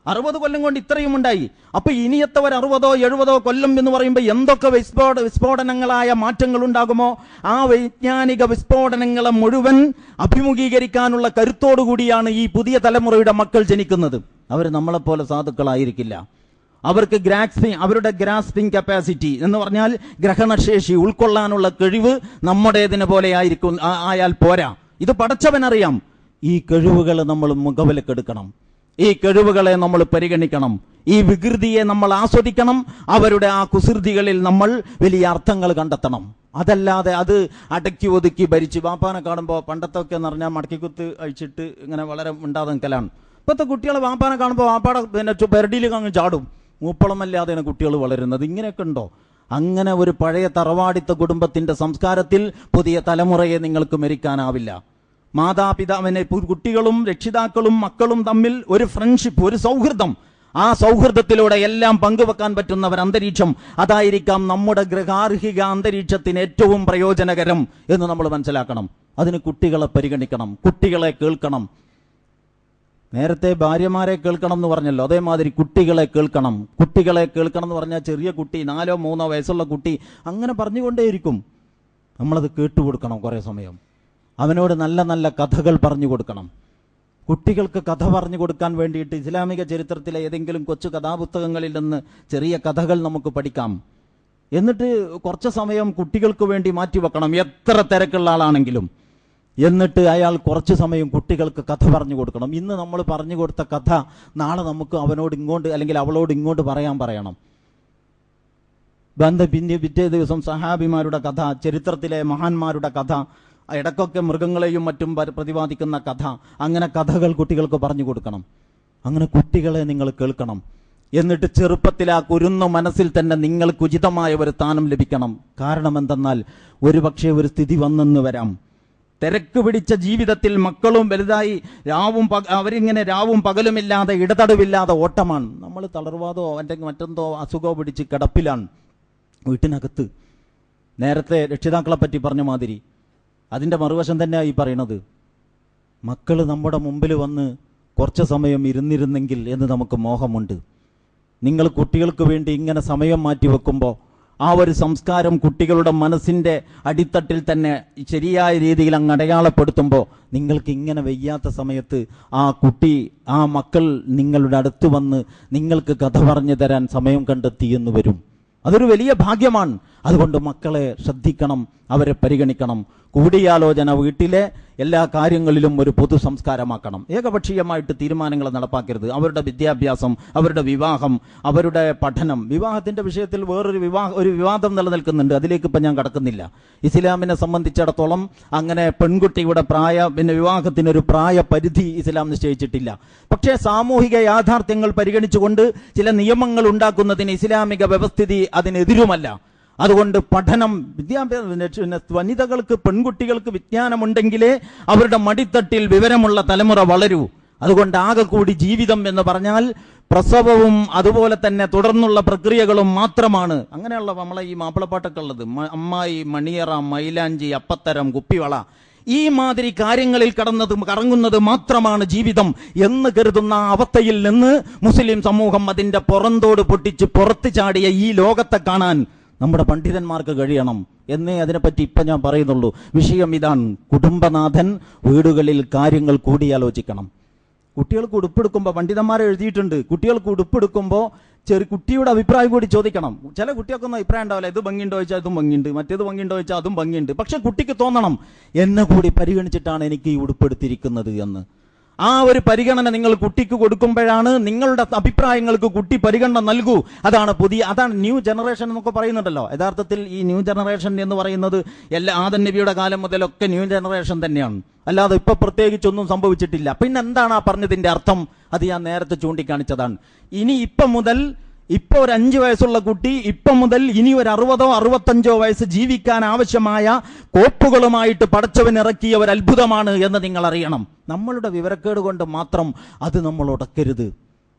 അറുപത് കൊല്ലം കൊണ്ട് ഇത്രയും ഉണ്ടായി. അപ്പൊ ഇനിയത്തവർ അറുപതോ എഴുപതോ കൊല്ലം എന്ന് പറയുമ്പോൾ എന്തൊക്കെ വിസ്ഫോട വിസ്ഫോടനങ്ങളായ മാറ്റങ്ങൾ ഉണ്ടാകുമോ? ആ വൈജ്ഞാനിക വിസ്ഫോടനങ്ങളെ മുഴുവൻ അഭിമുഖീകരിക്കാനുള്ള കരുത്തോടുകൂടിയാണ് ഈ പുതിയ തലമുറയുടെ മക്കൾ ജനിക്കുന്നത്. അവർ നമ്മളെപ്പോലെ സാധുക്കളായിരിക്കില്ല. അവർക്ക് ഗ്രാസ്പിംഗ് അവരുടെ ഗ്രാസ്പിംഗ് കപ്പാസിറ്റി എന്ന് പറഞ്ഞാൽ ഗ്രഹണശേഷി ഉൾക്കൊള്ളാനുള്ള കഴിവ് നമ്മുടേതിനെ പോലെ ആയിരിക്കും ആയാൽ പോരാ. ഇത് പടച്ചവനറിയാം. ഈ കഴിവുകൾ നമ്മൾ മുഖവിലക്കെടുക്കണം ഈ കഴിവുകളെ നമ്മൾ പരിഗണിക്കണം. ഈ വികൃതിയെ നമ്മൾ ആസ്വദിക്കണം. അവരുടെ ആ കുസൃതികളിൽ നമ്മൾ വലിയ അർത്ഥങ്ങൾ കണ്ടെത്തണം. അതല്ലാതെ അത് അടക്കി ഒതുക്കി ഭരിച്ച് വാപ്പാനെ കാണുമ്പോൾ പണ്ടത്തൊക്കെ എന്ന് പറഞ്ഞാൽ മടക്കിക്കുത്ത് അഴിച്ചിട്ട് ഇങ്ങനെ വളരെ ഉണ്ടാതെ നിൽക്കലാണ് ഇപ്പോഴത്തെ കുട്ടികളെ വാപ്പാനെ കാണുമ്പോൾ വാപ്പാടെ പിന്നെ പെരടിയിൽ അങ്ങ് ചാടും. മൂപ്പളമല്ലാതെയാണ് കുട്ടികൾ വളരുന്നത്. ഇങ്ങനെയൊക്കെ ഉണ്ടോ? അങ്ങനെ ഒരു പഴയ തറവാടിത്ത കുടുംബത്തിന്റെ സംസ്കാരത്തിൽ പുതിയ തലമുറയെ നിങ്ങൾക്ക് മരിക്കാനാവില്ല. മാതാപിതാവിനെ കുട്ടികളും രക്ഷിതാക്കളും മക്കളും തമ്മിൽ ഒരു ഫ്രണ്ട്ഷിപ്പ് ഒരു സൗഹൃദം. ആ സൗഹൃദത്തിലൂടെ എല്ലാം പങ്കുവെക്കാൻ പറ്റുന്ന ഒരു അന്തരീക്ഷം. അതായിരിക്കാം നമ്മുടെ ഗ്രഹാർഹിക അന്തരീക്ഷത്തിന് ഏറ്റവും പ്രയോജനകരം എന്ന് നമ്മൾ മനസ്സിലാക്കണം. അതിന് കുട്ടികളെ പരിഗണിക്കണം. കുട്ടികളെ കേൾക്കണം. നേരത്തെ ഭാര്യമാരെ കേൾക്കണം എന്ന് പറഞ്ഞല്ലോ. അതേമാതിരി കുട്ടികളെ കേൾക്കണം. കുട്ടികളെ കേൾക്കണം എന്ന് പറഞ്ഞാൽ ചെറിയ കുട്ടി നാലോ മൂന്നോ വയസ്സുള്ള കുട്ടി അങ്ങനെ പറഞ്ഞുകൊണ്ടേയിരിക്കും. നമ്മളത് കേട്ടുകൊടുക്കണം കുറേ സമയം. അവനോട് നല്ല നല്ല കഥകൾ പറഞ്ഞു കൊടുക്കണം. കുട്ടികൾക്ക് കഥ പറഞ്ഞു കൊടുക്കാൻ വേണ്ടിയിട്ട് ഇസ്ലാമിക ചരിത്രത്തിലെ ഏതെങ്കിലും കൊച്ചു കഥാപുസ്തകങ്ങളിൽ നിന്ന് ചെറിയ കഥകൾ നമുക്ക് പഠിക്കാം. എന്നിട്ട് കുറച്ച് സമയം കുട്ടികൾക്ക് വേണ്ടി മാറ്റി വെക്കണം. എത്ര തിരക്കുള്ള ആളാണെങ്കിലും. എന്നിട്ട് അയാൾ കുറച്ച് സമയം കുട്ടികൾക്ക് കഥ പറഞ്ഞു കൊടുക്കണം. ഇന്ന് നമ്മൾ പറഞ്ഞു കൊടുത്ത കഥ നാളെ നമുക്ക് അവനോട് ഇങ്ങോട്ട് അല്ലെങ്കിൽ അവളോട് ഇങ്ങോട്ട് പറയാൻ പറയണം. ബന്ധ പിന്നെ പിറ്റേ ദിവസം സഹാബിമാരുടെ കഥ ചരിത്രത്തിലെ മഹാന്മാരുടെ കഥ ഇടക്കൊക്കെ മൃഗങ്ങളെയും മറ്റും പര- പ്രതിപാദിക്കുന്ന കഥ അങ്ങനെ കഥകൾ കുട്ടികൾക്ക് പറഞ്ഞു കൊടുക്കണം. അങ്ങനെ കുട്ടികളെ നിങ്ങൾ കേൾക്കണം. എന്നിട്ട് ചെറുപ്പത്തിൽ ആ കുരുന്ന മനസ്സിൽ തന്നെ നിങ്ങൾക്ക് ഉചിതമായ ഒരു സ്ഥാനം ലഭിക്കണം. കാരണം എന്തെന്നാൽ ഒരുപക്ഷെ ഒരു സ്ഥിതി വന്നെന്ന് വരാം. തിരക്ക് പിടിച്ച ജീവിതത്തിൽ മക്കളും വലുതായി രാവും അവരിങ്ങനെ രാവും പകലുമില്ലാതെ ഇടതടവില്ലാതെ ഓട്ടമാണ്. നമ്മൾ തളർവാതോ അല്ലെങ്കിൽ മറ്റെന്തോ അസുഖമോ പിടിച്ച് കിടപ്പിലാണ് വീട്ടിനകത്ത്. നേരത്തെ രക്ഷിതാക്കളെ പറ്റി പറഞ്ഞ മാതിരി. അതിന്റെ മറുവശം തന്നെയാണ് ഈ പറയണത്. മക്കൾ നമ്മുടെ മുമ്പിൽ വന്ന് കുറച്ച് സമയം ഇരുന്നിരുന്നെങ്കിൽ എന്ന് നമുക്ക് മോഹമുണ്ട്. നിങ്ങൾ കുട്ടികൾക്ക് വേണ്ടി ഇങ്ങനെ സമയം മാറ്റി വെക്കുമ്പോൾ ആ ഒരു സംസ്കാരം കുട്ടികളുടെ മനസ്സിന്റെ അടിത്തട്ടിൽ തന്നെ ശരിയായ രീതിയിൽ അങ്ങ് അടയാളപ്പെടുത്തുമ്പോൾ നിങ്ങൾക്ക് ഇങ്ങനെ വയ്യാത്ത സമയത്ത് ആ കുട്ടി ആ മക്കൾ നിങ്ങളുടെ അടുത്ത് വന്ന് നിങ്ങൾക്ക് കഥ പറഞ്ഞു തരാൻ സമയം കണ്ടെത്തി എന്ന് വരും. അതൊരു വലിയ ഭാഗ്യമാണ്. അതുകൊണ്ട് മക്കളെ ശ്രദ്ധിക്കണം അവരെ പരിഗണിക്കണം. കൂടിയാലോചന വീട്ടിലെ എല്ലാ കാര്യങ്ങളിലും ഒരു പൊതു സംസ്കാരമാക്കണം ഏകപക്ഷീയമായിട്ട് തീരുമാനങ്ങൾ നടപ്പാക്കരുത്. അവരുടെ വിദ്യാഭ്യാസം അവരുടെ വിവാഹം അവരുടെ പഠനം. വിവാഹത്തിന്റെ വിഷയത്തിൽ വേറൊരു വിവാഹ ഒരു വിവാദം നിലനിൽക്കുന്നുണ്ട്. അതിലേക്ക് ഇപ്പം ഞാൻ കടക്കുന്നില്ല. ഇസ്ലാമിനെ സംബന്ധിച്ചിടത്തോളം അങ്ങനെ പെൺകുട്ടിയുടെ പ്രായ പിന്നെ വിവാഹത്തിനൊരു പ്രായ പരിധി ഇസ്ലാം നിശ്ചയിച്ചിട്ടില്ല. പക്ഷേ സാമൂഹിക യാഥാർത്ഥ്യങ്ങൾ പരിഗണിച്ചുകൊണ്ട് ചില നിയമങ്ങൾ ഉണ്ടാക്കുന്നതിന് ഇസ്ലാമിക വ്യവസ്ഥിതി അതിനെതിരുമല്ല. അതുകൊണ്ട് പഠനം വിദ്യാഭ്യാസ വനിതകൾക്ക് പെൺകുട്ടികൾക്ക് വിജ്ഞാനമുണ്ടെങ്കിലേ അവരുടെ മടിത്തട്ടിൽ വിവരമുള്ള തലമുറ വളരൂ. അതുകൊണ്ട് ആകെ കൂടി ജീവിതം എന്ന് പറഞ്ഞാൽ പ്രസവവും അതുപോലെ തന്നെ തുടർന്നുള്ള പ്രക്രിയകളും മാത്രമാണ്. അങ്ങനെയുള്ള നമ്മളെ ഈ മാപ്പിളപ്പാട്ടൊക്കെ ഉള്ളത് അമ്മായി മണിയറ മൈലാഞ്ചി അപ്പത്തരം കുപ്പിവള. ഈ മാതിരി കാര്യങ്ങളിൽ കടന്നത് കറങ്ങുന്നത് മാത്രമാണ് ജീവിതം എന്ന് കരുതുന്ന അവസ്ഥയിൽ നിന്ന് മുസ്ലിം സമൂഹം അതിന്റെ പുറന്തോട് പൊട്ടിച്ച് പുറത്തു ചാടിയ ഈ ലോകത്തെ കാണാൻ നമ്മുടെ പണ്ഡിതന്മാർക്ക് കഴിയണം എന്നേ അതിനെപ്പറ്റി ഇപ്പം ഞാൻ പറയുന്നുള്ളൂ. വിഷയം ഇതാണ്. കുടുംബനാഥൻ വീടുകളിൽ കാര്യങ്ങൾ കൂടിയാലോചിക്കണം. കുട്ടികൾക്ക് ഉടുപ്പെടുക്കുമ്പോൾ പണ്ഡിതന്മാരെ എഴുതിയിട്ടുണ്ട്. കുട്ടികൾക്ക് ഉടുപ്പെടുക്കുമ്പോൾ ചെറു കുട്ടിയുടെ അഭിപ്രായം കൂടി ചോദിക്കണം. ചില കുട്ടികൾക്കൊന്നും അഭിപ്രായം ഉണ്ടാവില്ല. ഇത് ഭംഗിയുണ്ടോ ചോദിച്ചാൽ ഇതും ഭംഗിയുണ്ട്. മറ്റേത് ഭംഗിയുണ്ടോ ചോദിച്ചാൽ അതും ഭംഗിയുണ്ട്. പക്ഷെ കുട്ടിക്ക് തോന്നണം. എന്നെ കൂടി പരിഗണിച്ചിട്ടാണ് എനിക്ക് ഈ ഉടുപ്പെടുത്തിയിരിക്കുന്നത് എന്ന്. ആ ഒരു പരിഗണന നിങ്ങൾ കുട്ടിക്ക് കൊടുക്കുമ്പോഴാണ് നിങ്ങളുടെ അഭിപ്രായങ്ങൾക്ക് കുട്ടി പരിഗണന നൽകൂ. അതാണ് പുതിയ അതാണ് ന്യൂ ജനറേഷൻ എന്നൊക്കെ പറയുന്നുണ്ടല്ലോ. യഥാർത്ഥത്തിൽ ഈ ന്യൂ ജനറേഷൻ എന്ന് പറയുന്നത് എല്ലാ ആദൻ നബിയുടെ കാലം മുതലൊക്കെ ന്യൂ ജനറേഷൻ തന്നെയാണ്. അല്ലാതെ ഇപ്പൊ പ്രത്യേകിച്ചൊന്നും സംഭവിച്ചിട്ടില്ല. പിന്നെ എന്താണ് ആ പറഞ്ഞതിന്റെ അർത്ഥം? അത് ഞാൻ നേരത്തെ ചൂണ്ടിക്കാണിച്ചതാണ്. ഇനി ഇപ്പം മുതൽ ഇപ്പൊ ഒരു അഞ്ചു വയസ്സുള്ള കുട്ടി ഇപ്പം മുതൽ ഇനി ഒരു അറുപതോ അറുപത്തഞ്ചോ വയസ്സ് ജീവിക്കാൻ ആവശ്യമായ കോപ്പുകളുമായിട്ട് പടച്ചവൻ ഇറക്കിയ ഒരു അത്ഭുതമാണ് എന്ന് നിങ്ങൾ അറിയണം. നമ്മളുടെ വിവരക്കേട് കൊണ്ട് മാത്രം അത് നമ്മൾ ഉടക്കരുത്.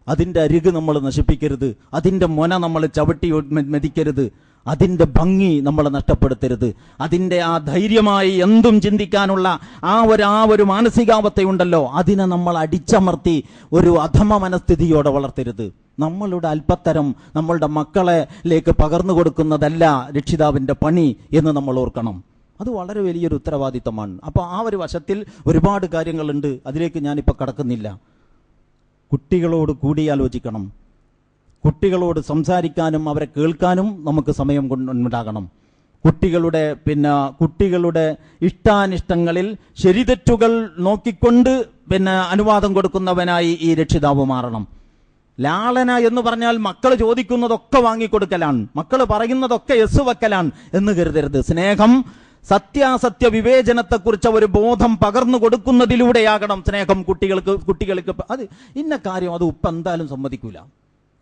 അതിന്റെ അരിക് നമ്മൾ നശിപ്പിക്കരുത്. അതിന്റെ മൊന നമ്മൾ ചവിട്ടി മെതിക്കരുത്. അതിന്റെ ഭംഗി നമ്മൾ നഷ്ടപ്പെടുത്തരുത്. അതിന്റെ ആ ധൈര്യമായി എന്തും ചിന്തിക്കാനുള്ള ആ ഒരു ആ ഒരു മാനസികാവസ്ഥയുണ്ടല്ലോ അതിനെ നമ്മൾ അടിച്ചമർത്തി ഒരു അധമ മനസ്ഥിതിയോടെ വളർത്തരുത്. നമ്മളുടെ അല്പത്തരം നമ്മളുടെ മക്കളെലേക്ക് പകർന്നു കൊടുക്കുന്നതല്ല രക്ഷിതാവിന്റെ പണി എന്ന് നമ്മൾ ഓർക്കണം. അത് വളരെ വലിയൊരു ഉത്തരവാദിത്തമാണ് അപ്പോൾ ആ ഒരു വശത്തിൽ ഒരുപാട് കാര്യങ്ങളുണ്ട്. അതിലേക്ക് ഞാനിപ്പോൾ കടക്കുന്നില്ല. കുട്ടികളോട് കൂടിയാലോചിക്കണം. കുട്ടികളോട് സംസാരിക്കാനും അവരെ കേൾക്കാനും നമുക്ക് സമയം കൊണ്ടുണ്ടാകണം കുട്ടികളുടെ പിന്നെ കുട്ടികളുടെ ഇഷ്ടാനിഷ്ടങ്ങളിൽ ശരിതെറ്റുകൾ നോക്കിക്കൊണ്ട് പിന്നെ അനുവാദം കൊടുക്കുന്നവനായി ഈ രക്ഷിതാവ് മാറണം. ലാളന എന്ന് പറഞ്ഞാൽ മക്കൾ ചോദിക്കുന്നതൊക്കെ വാങ്ങിക്കൊടുക്കലാണ്. മക്കൾ പറയുന്നതൊക്കെ എസ് വെക്കലാണ് എന്ന് കരുതരുത്. സ്നേഹം സത്യാസത്യ വിവേചനത്തെക്കുറിച്ച് ഒരു ബോധം പകർന്നു കൊടുക്കുന്നതിലൂടെയാകണം സ്നേഹം കുട്ടികൾക്ക് കുട്ടികൾക്ക്. അത് ഇന്ന കാര്യം അത് ഉപ്പ എന്തായാലും സമ്മതിക്കൂല.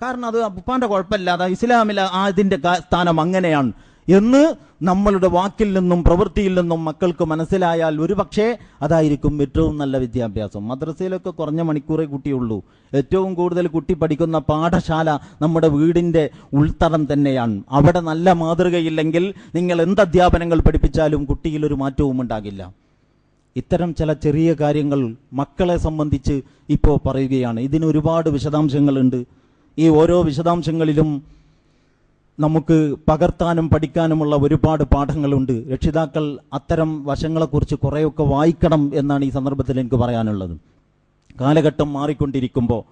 കാരണം അത് ഉപ്പാന്റെ കുഴപ്പമില്ല അത് ഇസ്ലാമിൽ ആ ഇതിന്റെ സ്ഥാനം അങ്ങനെയാണ്. എന്ന് നമ്മളുടെ വാക്കിൽ നിന്നും പ്രവൃത്തിയിൽ നിന്നും മക്കൾക്ക് മനസ്സിലായാൽ ഒരുപക്ഷെ അതായിരിക്കും ഏറ്റവും നല്ല വിദ്യാഭ്യാസം. മദ്രസയിലൊക്കെ കുറഞ്ഞ മണിക്കൂറേ കുട്ടിയുള്ളൂ. ഏറ്റവും കൂടുതൽ കുട്ടി പഠിക്കുന്ന പാഠശാല നമ്മുടെ വീടിന്റെ ഉൾത്തടം തന്നെയാണ്. അവിടെ നല്ല മാതൃകയില്ലെങ്കിൽ നിങ്ങൾ എന്ത് അധ്യാപനങ്ങൾ പഠിപ്പിച്ചാലും കുട്ടിയിൽ ഒരു മാറ്റവും ഉണ്ടാകില്ല. ഇത്തരം ചില ചെറിയ കാര്യങ്ങൾ മക്കളെ സംബന്ധിച്ച് ഇപ്പോൾ പറയുകയാണ്. ഇതിന് ഒരുപാട് വിശദാംശങ്ങളുണ്ട്. ഈ ഓരോ വിശദാംശങ്ങളിലും നമുക്ക് പകർത്താനും പഠിക്കാനുമുള്ള ഒരുപാട് പാഠങ്ങളുണ്ട്. രക്ഷിതാക്കൾ അത്തരം വശങ്ങളെക്കുറിച്ച് കുറേയൊക്കെ വായിക്കണം എന്നാണ് ഈ സന്ദർഭത്തിൽ എനിക്ക് പറയാനുള്ളത്. കാലഘട്ടം മാറിക്കൊണ്ടിരിക്കുമ്പോൾ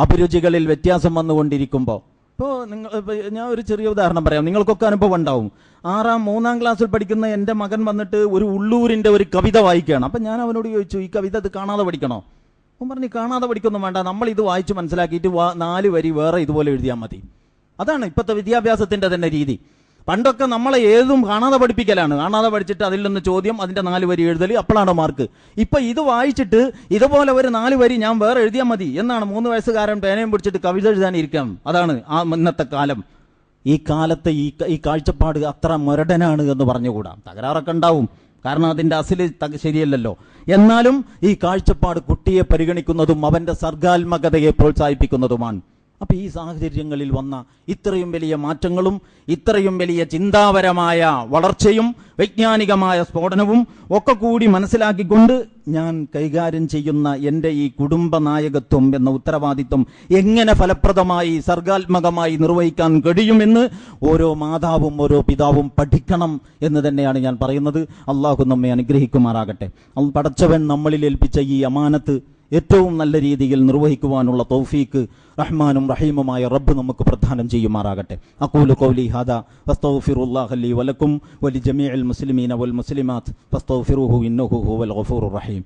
അഭിരുചികളിൽ വ്യത്യാസം വന്നുകൊണ്ടിരിക്കുമ്പോൾ ഇപ്പോൾ നിങ്ങൾ ഞാൻ ഒരു ചെറിയ ഉദാഹരണം പറയാം. നിങ്ങൾക്കൊക്കെ അനുഭവം ഉണ്ടാവും. ആറാം മൂന്നാം ക്ലാസ്സിൽ പഠിക്കുന്ന എന്റെ മകൻ വന്നിട്ട് ഒരു ഉള്ളൂരിന്റെ ഒരു കവിത വായിക്കുകയാണ്. അപ്പം ഞാൻ അവനോട് ചോദിച്ചു ഈ കവിത ഇത് കാണാതെ പഠിക്കണോ? അവൻ പറഞ്ഞു കാണാതെ പഠിക്കൊന്നും വേണ്ട. നമ്മൾ ഇത് വായിച്ച് മനസ്സിലാക്കിയിട്ട് നാല് വരി വേറെ ഇതുപോലെ എഴുതിയാൽ മതി. അതാണ് ഇപ്പോഴത്തെ വിദ്യാഭ്യാസത്തിന്റെ തന്നെ രീതി. പണ്ടൊക്കെ നമ്മളെ ഏതും കാണാതെ പഠിപ്പിക്കലാണ്. കാണാതെ പഠിച്ചിട്ട് അതിൽ നിന്ന് ചോദ്യം അതിന്റെ നാല് വരി എഴുതൽ അപ്പോഴാണ് മാർക്ക്. ഇപ്പൊ ഇത് വായിച്ചിട്ട് ഇതുപോലെ ഒരു നാല് വരി ഞാൻ വേറെ എഴുതിയാൽ മതി എന്നാണ് മൂന്ന് വയസ്സുകാരൻ പേനയും പിടിച്ചിട്ട് കവിത എഴുതാനിരിക്കാം അതാണ് ആ ഇന്നത്തെ കാലം. ഈ കാലത്തെ ഈ ഈ കാഴ്ചപ്പാട് അത്ര മുരടനാണ് എന്ന് പറഞ്ഞുകൂടാ. തകരാറൊക്കെ ഉണ്ടാവും. കാരണം അതിന്റെ അസിൽ ശരിയല്ലല്ലോ. എന്നാലും ഈ കാഴ്ചപ്പാട് കുട്ടിയെ പരിഗണിക്കുന്നതും അവന്റെ സർഗാത്മകതയെ പ്രോത്സാഹിപ്പിക്കുന്നതുമാണ്. അപ്പൊ ഈ സാഹചര്യങ്ങളിൽ വന്ന ഇത്രയും വലിയ മാറ്റങ്ങളും ഇത്രയും വലിയ ചിന്താപരമായ വളർച്ചയും വൈജ്ഞാനികമായ സ്ഫോടനവും ഒക്കെ കൂടി മനസ്സിലാക്കിക്കൊണ്ട് ഞാൻ കൈകാര്യം ചെയ്യുന്ന എന്റെ ഈ കുടുംബ നായകത്വം എന്ന ഉത്തരവാദിത്വം എങ്ങനെ ഫലപ്രദമായി സർഗാത്മകമായി നിർവഹിക്കാൻ കഴിയുമെന്ന് ഓരോ മാതാവും ഓരോ പിതാവും പഠിക്കണം എന്ന് തന്നെയാണ് ഞാൻ പറയുന്നത്. അള്ളാഹു നമ്മെ അനുഗ്രഹിക്കുമാറാകട്ടെ. പടച്ചവൻ നമ്മളിൽ ഏൽപ്പിച്ച ഈ അമാനത്ത് ഏറ്റവും നല്ല രീതിയിൽ നിർവഹിക്കുവാനുള്ള തൗഫീക്ക് റഹ്മാനും റഹീമുമായ റബ്ബ് നമുക്ക് പ്രദാനം ചെയ്യുമാറാകട്ടെ. അഖൂലു ഖൗലി ഹാദാ ഫസ്തൗഫിറുല്ലാഹലി വലക്കും വലി ജമീഇൽ മുസ്ലിമീന വൽ മുസ്ലിമാത്ത് ഫസ്തൗഫിറുഹു ഇന്നഹു ഹുവൽ ഗഫൂറുർ റഹീം.